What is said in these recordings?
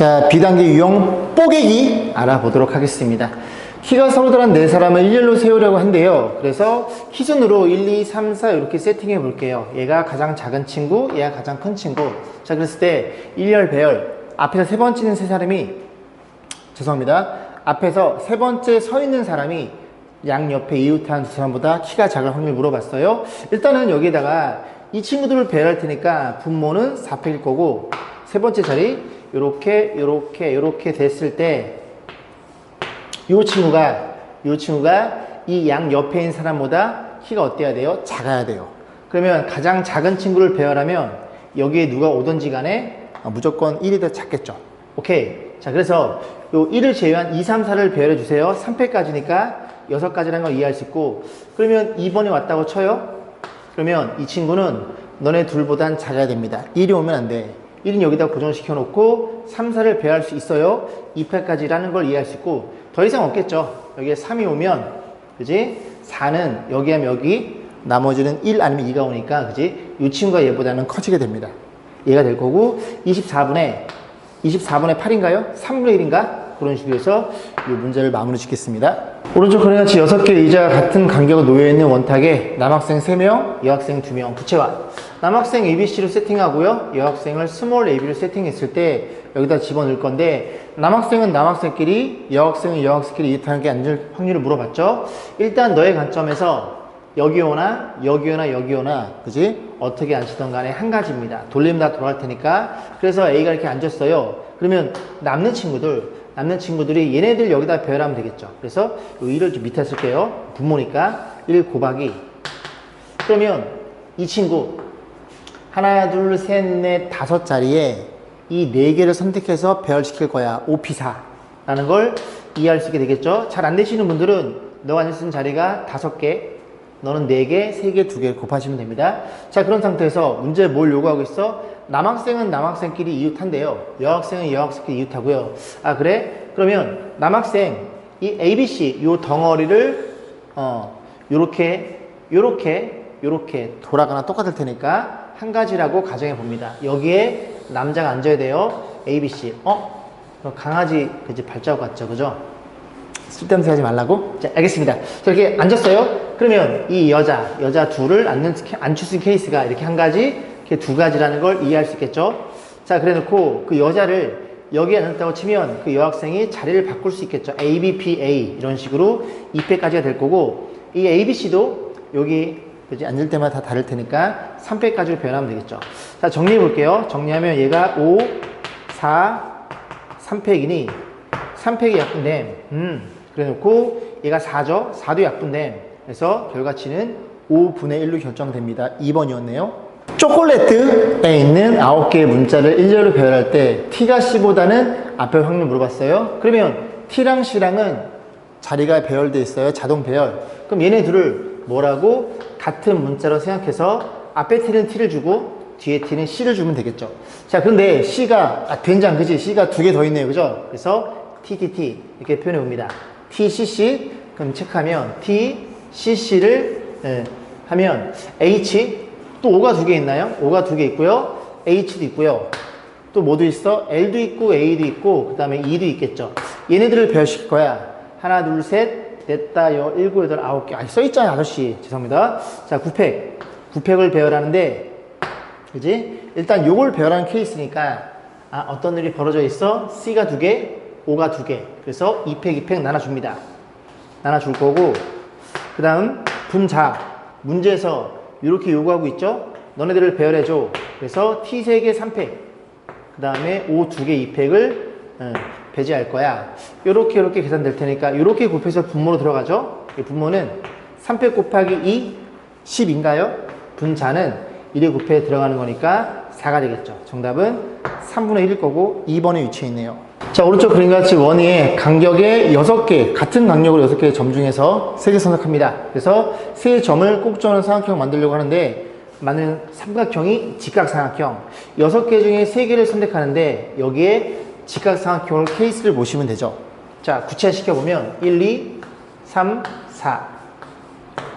자, 비단계 유형 뽀개기 알아보도록 하겠습니다. 키가 서로 다른 네 사람을 일렬로 세우려고 한대요. 그래서 키순으로 1, 2, 3, 4 이렇게 세팅해 볼게요. 얘가 가장 작은 친구, 얘가 가장 큰 친구. 자, 그랬을 때 일렬, 배열. 앞에서 세 번째 있는 세 사람이 죄송합니다. 앞에서 세 번째 서 있는 사람이 양 옆에 이웃한 두 사람보다 키가 작을 확률 물어봤어요. 일단은 여기에다가 이 친구들을 배열할 테니까 분모는 4팩일 거고 세 번째 자리 요렇게 요렇게 요렇게 됐을 때 이 친구가 이 친구가 이 양 옆에 있는 사람보다 키가 어때야 돼요? 작아야 돼요. 그러면 가장 작은 친구를 배열하면 여기에 누가 오든지 간에 어, 무조건 1이 더 작겠죠. 오케이. 자, 그래서 요 1을 제외한 2, 3, 4를 배열해 주세요. 3패까지니까 6가지라는 걸 이해할 수 있고 그러면 2번이 왔다고 쳐요. 그러면 이 친구는 너네 둘보단 작아야 됩니다. 1이 오면 안 돼. 1은 여기다 고정시켜 놓고 3, 4를 배열할 수 있어요. 2패까지라는 걸 이해할 수 있고 더 이상 없겠죠. 여기에 3이 오면 그지? 4는 여기 하면 여기 나머지는 1 아니면 2가 오니까 그지? 이 친구가 얘보다는 커지게 됩니다. 얘가 될 거고 24분에 24분의 8인가요? 3분의 1인가? 그런 식으로 해서 이 문제를 마무리 짓겠습니다. 오른쪽 그림같이 6개 의자가 같은 간격으로 놓여있는 원탁에 남학생 3명, 여학생 2명 부채와 남학생 ABC로 세팅하고요. 여학생을 스몰 AB로 세팅했을 때 여기다 집어넣을 건데 남학생은 남학생끼리 여학생은 여학생끼리 이웃하는 게 앉을 확률을 물어봤죠. 일단 너의 관점에서 여기 오나 여기 오나 여기 오나 그지? 어떻게 앉히던 간에 한 가지입니다. 돌리면 다 돌아갈 테니까. 그래서 A가 이렇게 앉았어요. 그러면 남는 친구들 남는 친구들이 얘네들 여기다 배열하면 되겠죠. 그래서 요 1을 좀 밑에 쓸게요. 분모니까. 1 곱하기. 그러면 이 친구 하나 둘 셋 넷 다섯 자리에 이 네 개를 선택해서 배열시킬 거야 5P4 라는 걸 이해할 수 있게 되겠죠 잘 안 되시는 분들은 너가 앉았은 자리가 다섯 개 너는 4개, 3개, 2개 곱하시면 됩니다. 자, 그런 상태에서 문제 뭘 요구하고 있어? 남학생은 남학생끼리 이웃한대요. 여학생은 여학생끼리 이웃하고요. 아, 그래? 그러면 남학생, 이 ABC, 요 덩어리를, 어, 요렇게, 요렇게, 요렇게 돌아가나 똑같을 테니까 한 가지라고 가정해 봅니다. 여기에 남자가 앉아야 돼요. ABC. 어? 강아지, 그지 발자국 같죠? 그죠? 쓸데없는 하지 말라고? 자, 알겠습니다. 자, 이렇게 앉았어요. 그러면 이 여자, 여자 둘을 앉는, 앉힐 수 있는 케이스가 이렇게 한 가지, 이렇게 두 가지라는 걸 이해할 수 있겠죠? 자, 그래 놓고 그 여자를 여기에 앉았다고 치면 그 여학생이 자리를 바꿀 수 있겠죠. A, B, P, A. 이런 식으로 2패까지가 될 거고, 이 A, B, C도 여기 그지 앉을 때마다 다 다를 테니까 3패까지로 변하면 되겠죠. 자, 정리해 볼게요. 정리하면 얘가 5, 4, 3패이니 3패기 약분됨. 음. 그래 놓고 얘가 4죠. 4도 약분됨. 그래서 결과치는 5분의 1로 결정됩니다. 2번이었네요. 초콜릿에 있는 9개의 문자를 일렬로 배열할 때 T가 C보다는 앞에 확률 물어봤어요. 그러면 T랑 C랑은 자리가 배열돼 있어요. 자동 배열. 그럼 얘네 둘을 뭐라고 같은 문자로 생각해서 앞에 T는 T를 주고 뒤에 T는 C를 주면 되겠죠. 자, 그런데 C가 아, 된장 그지? C가 두 개 더 있네요. 그죠? 그래서 TTT 이렇게 표현해 봅니다. TCC 그럼 체크하면 TCC를 예, 하면 H 또 O가 두 개 있나요? O가 두 개 있고요. H도 있고요. 또 뭐도 있어? L도 있고 A도 있고 그 다음에 E도 있겠죠. 얘네들을 배열시킬 거야. 하나 둘 셋 넷다 여 일곱 여덟 아홉 개. 아 써있잖아요 아저씨. 죄송합니다. 자 9팩 9팩을 배열하는데 그지? 일단 요걸 배열하는 케이스니까 아 어떤 일이 벌어져 있어? C가 두 개, 5가 두 개. 그래서 2팩, 2팩 나눠줍니다. 나눠줄 거고, 그 다음, 분자. 문제에서 이렇게 요구하고 있죠? 너네들을 배열해줘. 그래서 T 3개, 3팩. 그 다음에 5 2개, 2팩을 어, 배제할 거야. 요렇게, 요렇게 계산될 테니까, 요렇게 곱해서 분모로 들어가죠? 이 분모는 3팩 곱하기 2, 10인가요? 분자는 1에 곱해 들어가는 거니까 4가 되겠죠. 정답은 3분의 1일 거고 2번에 위치해 있네요. 자, 오른쪽 그림과 같이 원위에 간격에 6개, 같은 간격으로 6개의 점 중에서 3개 선택합니다. 그래서 세 점을 꼭지어는 삼각형 만들려고 하는데, 만든 삼각형이 직각삼각형. 6개 중에 3개를 선택하는데, 여기에 직각삼각형으로 케이스를 보시면 되죠. 자, 구체화시켜보면 1, 2, 3, 4,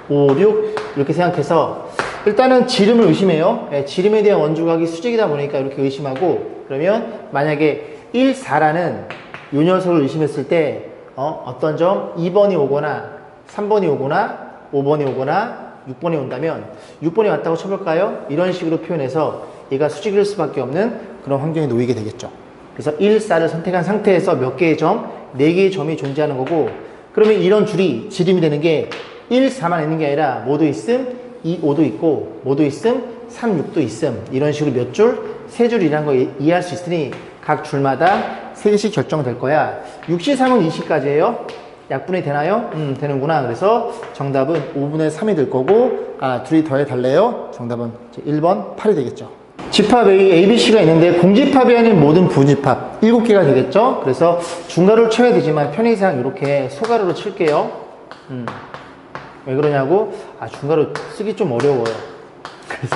5, 6 이렇게 생각해서 일단은 지름을 의심해요. 예, 지름에 대한 원주각이 수직이다 보니까 이렇게 의심하고 그러면 만약에 1, 4라는 요 녀석을 의심했을 때 어, 어떤 점 2번이 오거나 3번이 오거나 5번이 오거나 6번이 온다면 6번이 왔다고 쳐볼까요? 이런 식으로 표현해서 얘가 수직일 수밖에 없는 그런 환경에 놓이게 되겠죠. 그래서 1, 4를 선택한 상태에서 몇 개의 점, 4개의 점이 존재하는 거고 그러면 이런 줄이 지름이 되는 게 1, 4만 있는 게 아니라 모두 있음, 2, 5도 있고 모두 있음, 3, 6도 있음. 이런 식으로 몇 줄? 세 줄이라는 거 이- 이해할 수 있으니 각 줄마다 세 개씩 결정될 거야. 6시 3은 20까지예요? 약분이 되나요? 음 되는구나. 그래서 정답은 5분의 3이 될 거고 아 둘이 더해 달래요? 정답은 이제 1번 8이 되겠죠 집합 A, ABC가 있는데 공집합이 아닌 모든 부집합 7개가 되겠죠 그래서 중괄호를 쳐야 되지만 편의상 이렇게 소괄호로 칠게요 음. 왜 그러냐고? 아, 중괄호 쓰기 좀 어려워요. 그래서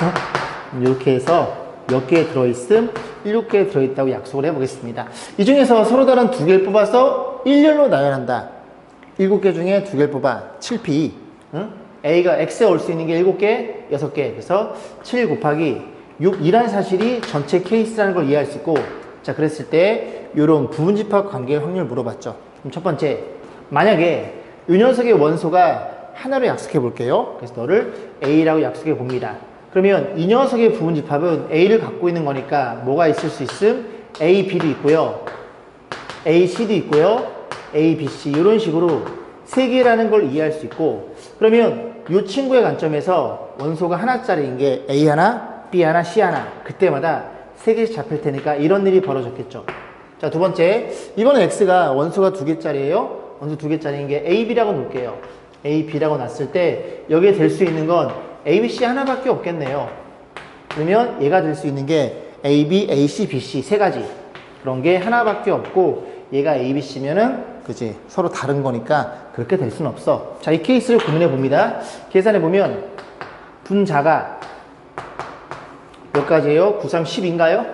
이렇게 해서 몇 개 들어있음, 7개 들어있다고 약속을 해보겠습니다. 이 중에서 서로 다른 두 개를 뽑아서 일렬로 나열한다. 7개 중에 두 개를 뽑아 7P. 응? A가 X에 올 수 있는 게 7개, 6개. 그래서 7 곱하기 6이란 사실이 전체 케이스라는 걸 이해할 수 있고, 자, 그랬을 때, 이런 부분집합 관계의 확률을 물어봤죠. 그럼 첫 번째, 만약에 이 녀석의 원소가 하나로 약속해 볼게요. 그래서 너를 A라고 약속해 봅니다. 그러면 이 녀석의 부분집합은 A를 갖고 있는 거니까 뭐가 있을 수 있음? A, B도 있고요. A, C도 있고요. A, B, C 이런 식으로 세 개라는 걸 이해할 수 있고 그러면 이 친구의 관점에서 원소가 하나짜리인 게 A 하나, B 하나, C 하나 그때마다 세 개씩 잡힐 테니까 이런 일이 벌어졌겠죠. 자, 두 번째. 이번에 X가 원소가 두 개짜리예요. 원소 두 개짜리인 게 A, B라고 놓을게요. A, B라고 놨을 때 여기에 될 수 있는 건 A, B, C 하나밖에 없겠네요. 그러면 얘가 될 수 있는 게 A, B, A, C, B, C 세 가지. 그런 게 하나밖에 없고 얘가 A, B, C면은 그지 서로 다른 거니까 그렇게 될 수는 없어. 자, 이 케이스를 고민해 봅니다. 계산해 보면 분자가 몇 가지예요? 9, 3, 10인가요?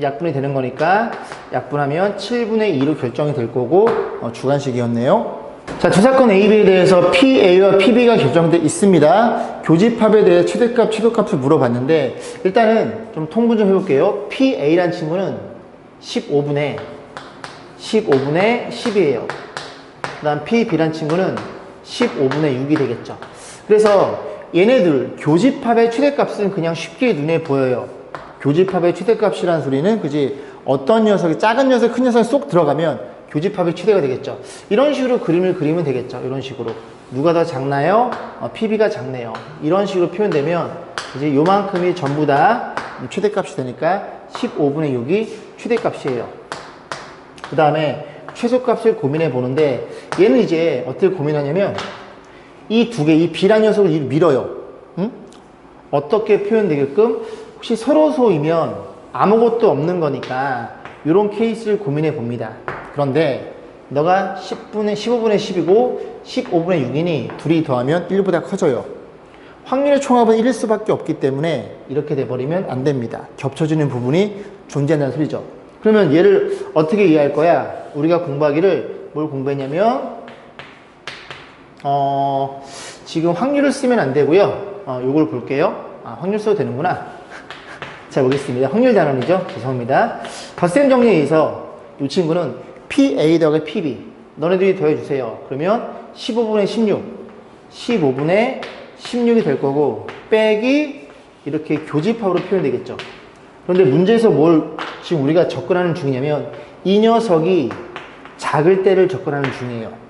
약분이 되는 거니까 약분하면 7분의 2로 결정이 될 거고 어, 주관식이었네요. 자, 두 사건 AB에 대해서 PA와 PB가 결정돼 있습니다. 교집합에 대해 최대값, 최소값을 물어봤는데 일단은 좀 통분 좀 해볼게요. PA란 친구는 15분의 15분의 10이에요. 그 다음 PB란 친구는 15분의 6이 되겠죠. 그래서 얘네들 교집합의 최대값은 그냥 쉽게 눈에 보여요. 교집합의 최대값이라는 소리는 그지 어떤 녀석이 작은 녀석, 큰 녀석이 쏙 들어가면 교집합의 최대가 되겠죠. 이런 식으로 그림을 그리면 되겠죠. 이런 식으로 누가 더 작나요? 어, PB가 작네요. 이런 식으로 표현되면 이제 요만큼이 전부 다 최대값이 되니까 15분의 6이 최대값이에요. 그 다음에 최소값을 고민해 보는데 얘는 이제 어떻게 고민하냐면 이 두 개, 이 B란 녀석을 이 밀어요. 응? 어떻게 표현되게끔 혹시 서로소이면 아무것도 없는 거니까 이런 케이스를 고민해 봅니다. 그런데 너가 10분의 15분의 10이고 15분의 6이니 둘이 더하면 1보다 커져요. 확률의 총합은 1일 수밖에 없기 때문에 이렇게 돼버리면 안 됩니다. 겹쳐지는 부분이 존재한다는 소리죠. 그러면 얘를 어떻게 이해할 거야? 우리가 공부하기를 뭘 공부했냐면 어, 지금 확률을 쓰면 안 되고요. 어, 요걸 볼게요. 아, 확률 써도 되는구나. 자, 보겠습니다. 확률 단원이죠. 죄송합니다. 덧셈 정리에 의해서 이 친구는 PA 더하기 PB. 너네들이 더해주세요. 그러면 15분의 16. 15분의 16이 될 거고, 빼기 이렇게 교집합으로 표현되겠죠. 그런데 문제에서 뭘 지금 우리가 접근하는 중이냐면, 이 녀석이 작을 때를 접근하는 중이에요.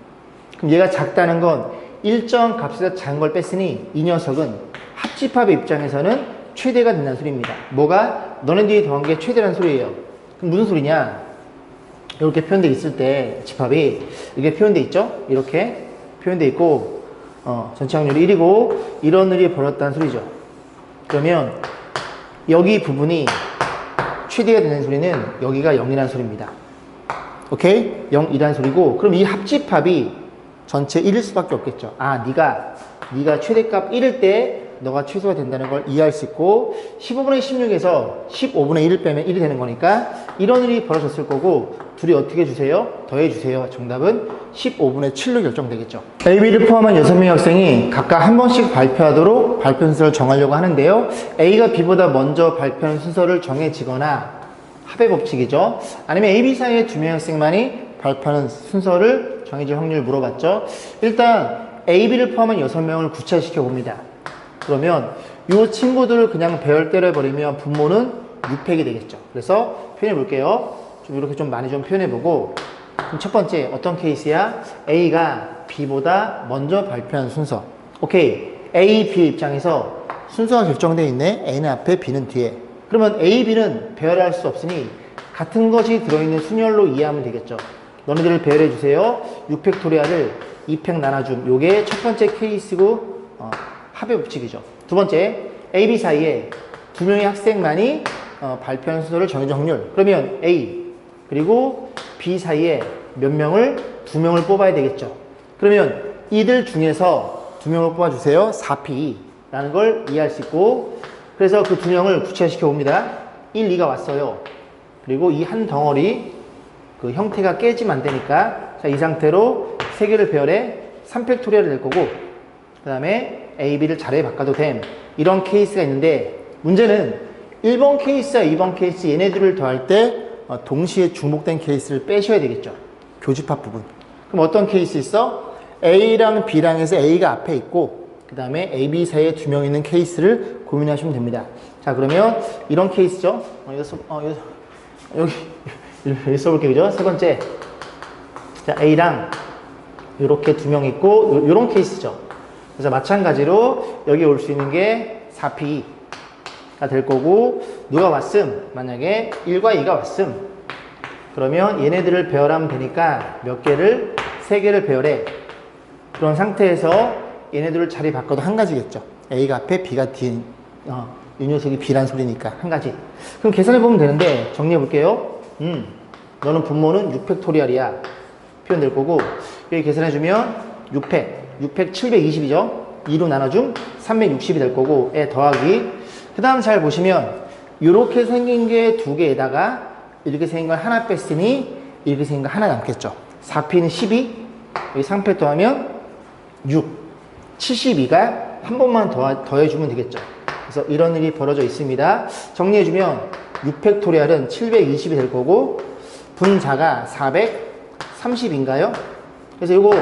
그럼 얘가 작다는 건 일정 값에서 작은 걸 뺐으니 이 녀석은 합집합의 입장에서는 최대가 된다는 소리입니다. 뭐가? 너네들이 더한 게 최대라는 소리예요. 그럼 무슨 소리냐? 이렇게 표현되어 있을 때 집합이 이게 표현되어 있죠? 이렇게 표현되어 있고 어, 전체 확률이 1이고 이런 일이 벌어졌다는 소리죠. 그러면 여기 부분이 최대가 되는 소리는 여기가 0이라는 소리입니다. 오케이? 0이라는 소리고 그럼 이 합집합이 전체 1일 수밖에 없겠죠. 아, 네가 네가 최대값 1일 때 너가 최소가 된다는 걸 이해할 수 있고 15분의 16에서 15분의 1을 빼면 1이 되는 거니까 이런 일이 벌어졌을 거고 둘이 어떻게 해주세요? 더해 주세요. 정답은 15분의 7로 결정되겠죠. AB를 포함한 6명의 학생이 각각 한 번씩 발표하도록 발표 순서를 정하려고 하는데요. A가 B보다 먼저 발표하는 순서를 정해지거나 합의 법칙이죠. 아니면 A, B 사이의 두 명의 학생만이 발표하는 순서를 정해질 확률 물어봤죠. 일단 A, B를 포함한 여섯 명을 구체시켜 봅니다. 그러면 이 친구들을 그냥 배열대로 해버리면 분모는 6팩이 되겠죠. 그래서 표현해 볼게요. 좀 이렇게 좀 많이 좀 표현해 보고 첫 번째 어떤 케이스야? A가 B보다 먼저 발표한 순서. 오케이. A, B 입장에서 순서가 결정되어 있네. A는 앞에, B는 뒤에. 그러면 A, B는 배열할 수 없으니 같은 것이 들어있는 순열로 이해하면 되겠죠. 너네들을 배열해 주세요. 6팩토리아를 2팩 나눠줌. 요게 첫 번째 케이스고 어, 합의 법칙이죠. 두 번째, A, B 사이에 두 명의 학생만이 어, 발표하는 순서를 정해준 확률. 그러면 A 그리고 B 사이에 몇 명을 두 명을 뽑아야 되겠죠. 그러면 이들 중에서 두 명을 뽑아주세요. 4P라는 걸 이해할 수 있고 그래서 그 두 명을 구체화시켜 봅니다. 1, 2가 왔어요. 그리고 이 한 덩어리 그 형태가 깨지면 안 되니까 자, 이 상태로 세 개를 배열해 3팩토리아를 낼 거고 그 다음에 A, B를 자리에 바꿔도 됨. 이런 케이스가 있는데 문제는 1번 케이스와 2번 케이스 얘네들을 더할 때 어, 동시에 중복된 케이스를 빼셔야 되겠죠. 교집합 부분. 그럼 어떤 케이스 있어? A랑 B랑 해서 A가 앞에 있고 그 다음에 A, B 사이에 두 명 있는 케이스를 고민하시면 됩니다. 자 그러면 이런 케이스죠. 어, 여기, 써- 어, 여기, 여기 써볼게요. 그죠? 세 번째. 자 A랑 이렇게 두 명 있고 요, 런 케이스죠. 그래서 마찬가지로 여기 올 수 있는 게 4P가 될 거고 누가 왔음? 만약에 1과 2가 왔음. 그러면 얘네들을 배열하면 되니까 몇 개를? 세 개를 배열해. 그런 상태에서 얘네들을 자리 바꿔도 한 가지겠죠. A가 앞에 B가 뒤에 어, 이 녀석이 B란 소리니까 한 가지. 그럼 계산해 보면 되는데 정리해 볼게요. 음, 너는 분모는 6팩토리알이야. 표현될 거고 여기 계산해주면 6팩, 6팩 720이죠. 2로 나눠줌 360이 될 거고 에 더하기 그 다음 잘 보시면 이렇게 생긴 게 두 개에다가 이렇게 생긴 걸 하나 뺐으니 이렇게 생긴 거 하나 남겠죠. 4P는 12, 여기 3패 더하면 6, 72가 한 번만 더, 더해주면 되겠죠. 그래서 이런 일이 벌어져 있습니다. 정리해주면 6팩토리알은 720이 될 거고 분자가 430인가요? 그래서 이거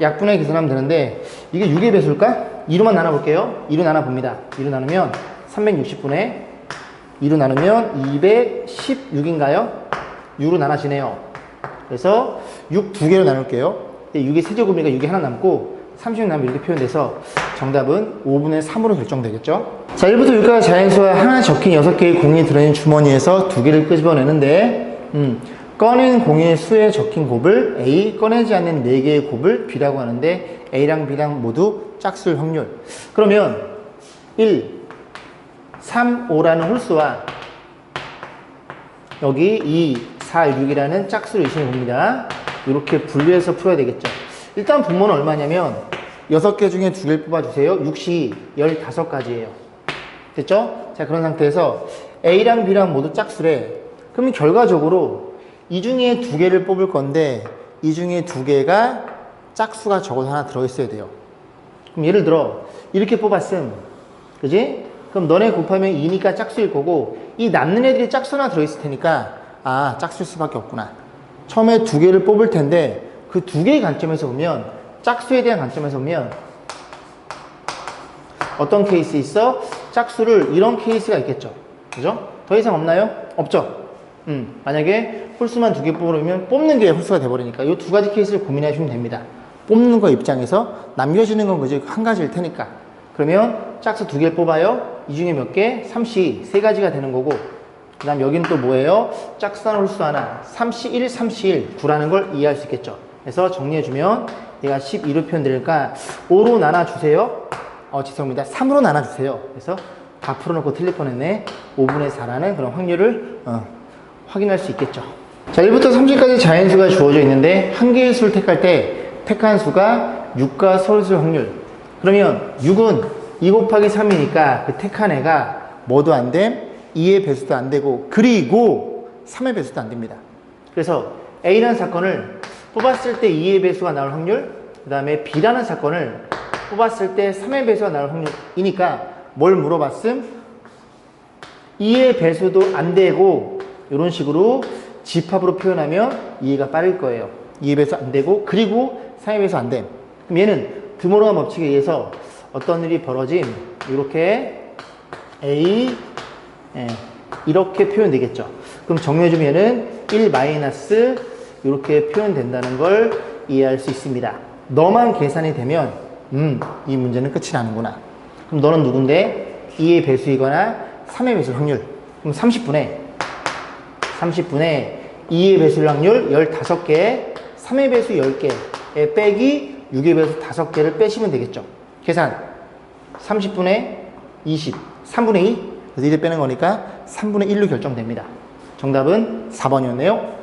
약분하게 계산하면 되는데 이게 6의 배수일까? 2로만 나눠볼게요. 2로 나눠봅니다. 2로 나누면 360분의 2로 나누면 216인가요? 6로 나눠지네요. 그래서 6 두 개로 나눌게요. 6의 세제곱이니까 6이 하나 남고 30 남으면 이렇게 표현돼서 정답은 5분의 3으로 결정되겠죠. 자, 1부터 6까지 자연수와 하나 적힌 6개의 공이 들어있는 주머니에서 두 개를 끄집어내는데 음, 꺼낸 공의 수에 적힌 곱을 A, 꺼내지 않는 4개의 곱을 B라고 하는데 A랑 B랑 모두 짝수일 확률. 그러면 1, 3, 5라는 홀수와 여기 2, 4, 6이라는 짝수를 의심해 봅니다. 이렇게 분류해서 풀어야 되겠죠. 일단 분모는 얼마냐면 6개 중에 2개를 뽑아주세요. 6이 15가지예요. 됐죠? 자, 그런 상태에서 A랑 B랑 모두 짝수래. 그러면 결과적으로 이 중에 2개를 뽑을 건데 이 중에 2개가 짝수가 적어도 하나 들어있어야 돼요. 그럼 예를 들어 이렇게 뽑았음. 그지? 그럼 너네 곱하면 2니까 짝수일 거고 이 남는 애들이 짝수 하나 들어있을 테니까 아 짝수일 수밖에 없구나. 처음에 두 개를 뽑을 텐데 그 두 개의 관점에서 보면 짝수에 대한 관점에서 보면 어떤 케이스 있어? 짝수를 이런 케이스가 있겠죠. 그죠? 더 이상 없나요? 없죠. 음, 만약에 홀수만 두 개 뽑으면 뽑는 게 홀수가 돼버리니까 이 두 가지 케이스를 고민하시면 됩니다. 뽑는 거 입장에서 남겨지는 건 그지 한 가지일 테니까. 그러면 짝수 두 개를 뽑아요. 이 중에 몇 개? 3시 세 가지가 되는 거고. 그 다음 여기는 또 뭐예요? 짝수 하나 홀수 하나. 3시 1, 3시 1. 9라는 걸 이해할 수 있겠죠. 그래서 정리해주면 얘가 12로 표현되니까 5로 나눠주세요. 어, 죄송합니다. 3으로 나눠주세요. 그래서 다 풀어놓고 틀릴 뻔했네. 5분의 4라는 그런 확률을 어, 확인할 수 있겠죠. 자, 1부터 3주까지 자연수가 주어져 있는데 한 개의 수를 택할 때 택한 수가 6과 서울수의 확률. 그러면 6은 2 곱하기 3이니까 그 택한 애가 뭐도 안 됨, 2의 배수도 안 되고 그리고 3의 배수도 안 됩니다. 그래서 A라는 사건을 뽑았을 때 2의 배수가 나올 확률, 그 다음에 B라는 사건을 뽑았을 때 3의 배수가 나올 확률이니까 뭘 물어봤음? 2의 배수도 안 되고 이런 식으로 집합으로 표현하면 이해가 빠를 거예요. 2의 배수 안 되고 그리고 3의 배수 안 됨. 그럼 얘는 드모르간 법칙에 의해서 어떤 일이 벌어짐 이렇게 A 예, 이렇게 표현되겠죠. 그럼 정리해주면은 1 마이너스 이렇게 표현된다는 걸 이해할 수 있습니다. 너만 계산이 되면 음, 이 문제는 끝이 나는구나. 그럼 너는 누군데? 2의 배수이거나 3의 배수 확률. 그럼 30분에 30분에 2의 배수일 확률 15개, 3의 배수 10개, 빼기 6의 배수 5개를 빼시면 되겠죠. 계산 30분의 20, 3분의 2. 그래서 이제 빼는 거니까 3분의 1로 결정됩니다. 정답은 4번이었네요.